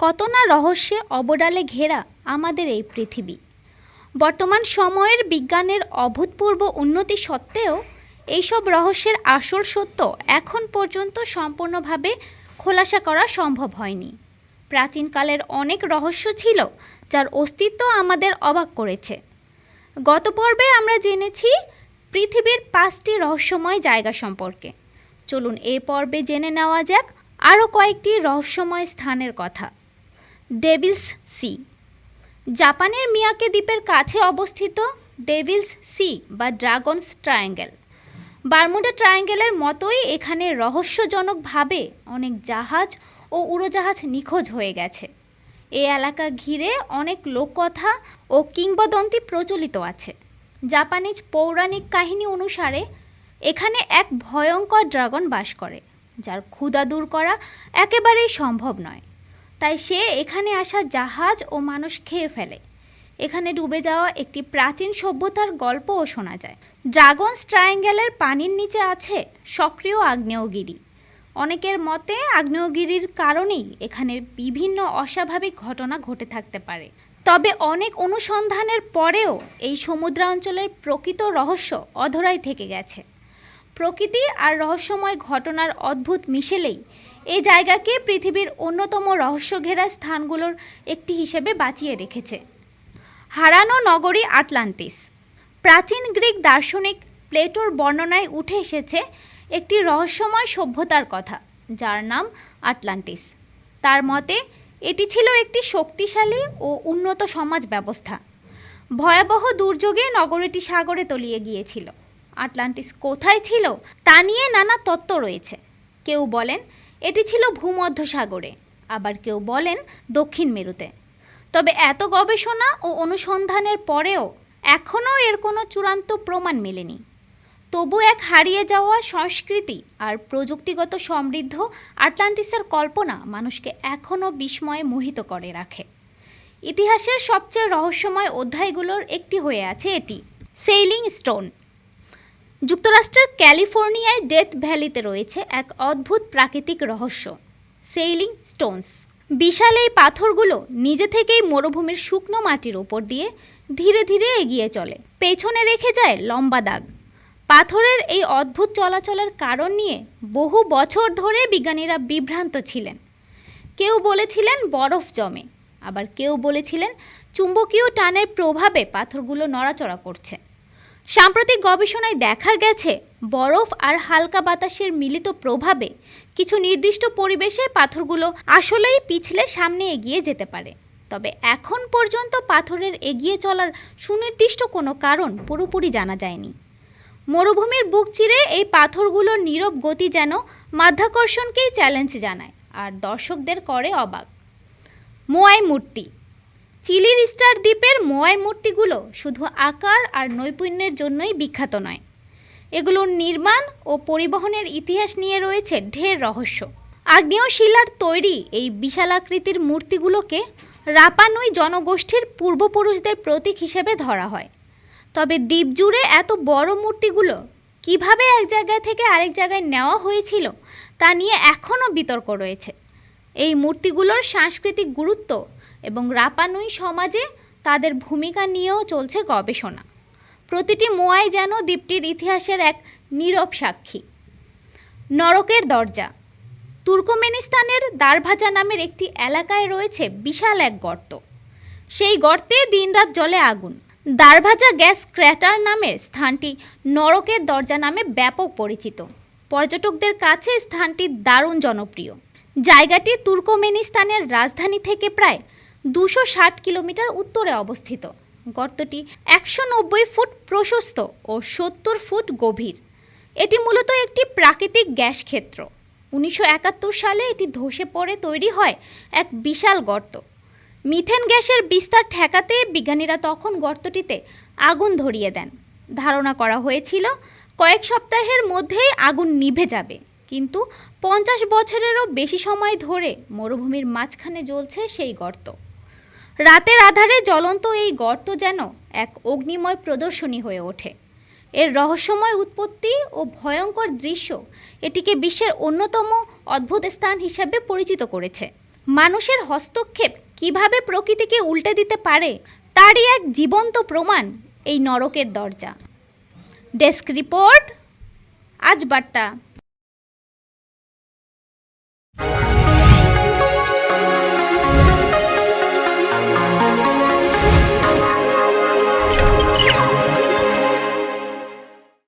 কত না রহস্যে অবডালে ঘেরা আমাদের এই পৃথিবী। বর্তমান সময়ের বিজ্ঞানের অভূতপূর্ব উন্নতি সত্ত্বেও এইসব রহস্যের আসল সত্য এখন পর্যন্ত সম্পূর্ণভাবে খোলাসা করা সম্ভব হয়নি। প্রাচীনকালের অনেক রহস্য ছিল যার অস্তিত্ব আমাদের অবাক করেছে। গত পর্বে আমরা জেনেছি পৃথিবীর পাঁচটি রহস্যময় জায়গা সম্পর্কে। চলুন এই পর্বে জেনে নেওয়া যাক আরও কয়েকটি রহস্যময় স্থানের কথা। Devil's sea. জাপানের মিয়াকে দ্বীপের কাছে অবস্থিত ডেভিলস সি বা ড্রাগনস ট্রায়াঙ্গেল। বারমুডা ট্রায়াঙ্গেলের মতোই এখানে রহস্যজনকভাবে অনেক জাহাজ ও উড়োজাহাজ নিখোঁজ হয়ে গেছে। এ এলাকা ঘিরে অনেক লোককথা ও কিংবদন্তি প্রচলিত আছে। জাপানিজ পৌরাণিক কাহিনী অনুসারে, এখানে এক ভয়ঙ্কর ড্রাগন বাস করে, যার ক্ষুধা দূর করা একেবারেই সম্ভব নয়। তাই সে এখানে আসা জাহাজ ও মানুষ খেয়ে ফেলে। এখানে ডুবে যাওয়া একটি প্রাচীন সভ্যতার গল্পও শোনা যায়। ড্রাগনস ট্রায়াঙ্গেলের পানির নিচে আছে সক্রিয় আগ্নেয়গিরি। অনেকের মতে আগ্নেয়গিরির কারণেই এখানে বিভিন্ন অস্বাভাবিক ঘটনা ঘটে থাকতে পারে। তবে অনেক অনুসন্ধানের পরেও এই সমুদ্রাঞ্চলের প্রকৃত রহস্য অধরাই থেকে গেছে। প্রকৃতি আর রহস্যময় ঘটনার অদ্ভুত মিশেলেই এই জায়গাকে পৃথিবীর অন্যতম রহস্য ঘেরা স্থানগুলোর একটি হিসেবে বাঁচিয়ে রেখেছে। হারানো নগরী আটলান্টিস। প্রাচীন গ্রিক দার্শনিক প্লেটোর বর্ণনায় উঠে এসেছে একটি রহস্যময় সভ্যতার কথা, যার নাম আটলান্টিস। তার মতে, এটি ছিল একটি শক্তিশালী ও উন্নত সমাজ ব্যবস্থা। ভয়াবহ দুর্যোগে নগরীটি সাগরে তলিয়ে গিয়েছিল। আটলান্টিস কোথায় ছিল তা নিয়ে নানা তত্ত্ব রয়েছে। কেউ বলেন এটি ছিল ভূমধ্য সাগরে আবার কেউ বলেন দক্ষিণ মেরুতে। তবে এত গবেষণা ও অনুসন্ধানের পরেও এখনও এর কোনো চূড়ান্ত প্রমাণ মেলেনি। তবু এক হারিয়ে যাওয়া সংস্কৃতি আর প্রযুক্তিগত সমৃদ্ধ আটলান্টিসের কল্পনা মানুষকে এখনও বিস্ময়ে মোহিত করে রাখে। ইতিহাসের সবচেয়ে রহস্যময় অধ্যায়গুলোর একটি হয়ে আছে এটি। Sailing stone. যুক্তরাষ্ট্রের ক্যালিফোর্নিয়ায় ডেথ ভ্যালিতে রয়েছে এক অদ্ভুত প্রাকৃতিক রহস্য, সেইলিং স্টোনস। বিশাল এই পাথরগুলো নিজে থেকেই মরুভূমির শুকনো মাটির ওপর দিয়ে ধীরে ধীরে এগিয়ে চলে। পেছনে রেখে যায় লম্বা দাগ। পাথরের এই অদ্ভুত চলাচলের কারণ নিয়ে বহু বছর ধরে বিজ্ঞানীরা বিভ্রান্ত ছিলেন। কেউ বলেছিলেন বরফ জমে, আবার কেউ বলেছিলেন চুম্বকীয় টানের প্রভাবে পাথরগুলো নড়াচড়া করছে। সাম্প্রতিক গবেষণায় দেখা গেছে, বরফ আর হালকা বাতাসের মিলিত প্রভাবে কিছু নির্দিষ্ট পরিবেশে পাথরগুলো আসলেই পিছলে সামনে এগিয়ে যেতে পারে। তবে এখন পর্যন্ত পাথরের এগিয়ে চলার সুনির্দিষ্ট কোনো কারণ পুরোপুরি জানা যায়নি। মরুভূমির বুক চিরে এই পাথরগুলোর নীরব গতি যেন মাধ্যাকর্ষণকেই চ্যালেঞ্জ জানায়, আর দর্শকদের করে অবাক। মোয়াই মূর্তি চিলির স্টার দ্বীপের মোয়াই মূর্তিগুলো শুধু আকার আর নৈপুণ্যের জন্যই বিখ্যাত নয়। এগুলোর নির্মাণ ও পরিবহনের ইতিহাস নিয়ে রয়েছে ঢের রহস্য। আগ্নেয় শিলার তৈরি এই বিশালাকৃতির মূর্তিগুলোকে রাপানুই জনগোষ্ঠীর পূর্বপুরুষদের প্রতীক হিসেবে ধরা হয়। তবে দ্বীপ জুড়ে এত বড় মূর্তিগুলো কীভাবে এক জায়গা থেকে আরেক জায়গায় নেওয়া হয়েছিল তা নিয়ে এখনও বিতর্ক রয়েছে। এই মূর্তিগুলোর সাংস্কৃতিক গুরুত্ব এবং রাপানুই সমাজে তাদের ভূমিকা নিয়েও চলছে গবেষণা। প্রতিটি মোয়াই যেন দ্বীপটির ইতিহাসের এক নীরব সাক্ষী। নরকের দরজা। তুর্কমেনিস্তানের দারভাজা নামের একটি এলাকায় রয়েছে বিশাল এক গর্ত। সেই গর্তে দিনরাত জলে আগুন। দারভাজা গ্যাস ক্র্যাটার নামের স্থানটি নরকের দরজা নামে ব্যাপক পরিচিত। পর্যটকদের কাছে স্থানটি দারুণ জনপ্রিয়। জায়গাটি তুর্কমেনিস্তানের রাজধানী থেকে প্রায় দুশো ষাট কিলোমিটার উত্তরে অবস্থিত। গর্তটি একশো নব্বই ফুট প্রশস্ত ও সত্তর ফুট গভীর। এটি মূলত একটি প্রাকৃতিক গ্যাস ক্ষেত্র। উনিশশো একাত্তর সালে এটি ধসে পড়ে তৈরি হয় এক বিশাল গর্ত। মিথেন গ্যাসের বিস্তার ঠেকাতে বিজ্ঞানীরা তখন গর্তটিতে আগুন ধরিয়ে দেন। ধারণা করা হয়েছিল, কয়েক সপ্তাহের মধ্যেই আগুন নিভে যাবে। কিন্তু পঞ্চাশ বছরেরও বেশি সময় ধরে মরুভূমির মাঝখানে জ্বলছে সেই গর্ত। রাতের আধারে জ্বলন্ত এই গর্ত যেন এক অগ্নিময় প্রদর্শনী হয়ে ওঠে। এর রহস্যময় উৎপত্তি ও ভয়ঙ্কর দৃশ্য এটিকে বিশ্বের অন্যতম অদ্ভুত স্থান হিসাবে পরিচিত করেছে। মানুষের হস্তক্ষেপ কীভাবে প্রকৃতিকে উল্টে দিতে পারে, তারই এক জীবন্ত প্রমাণ এই নরকের দরজা। ডেস্ক রিপোর্ট, আজ বার্তা।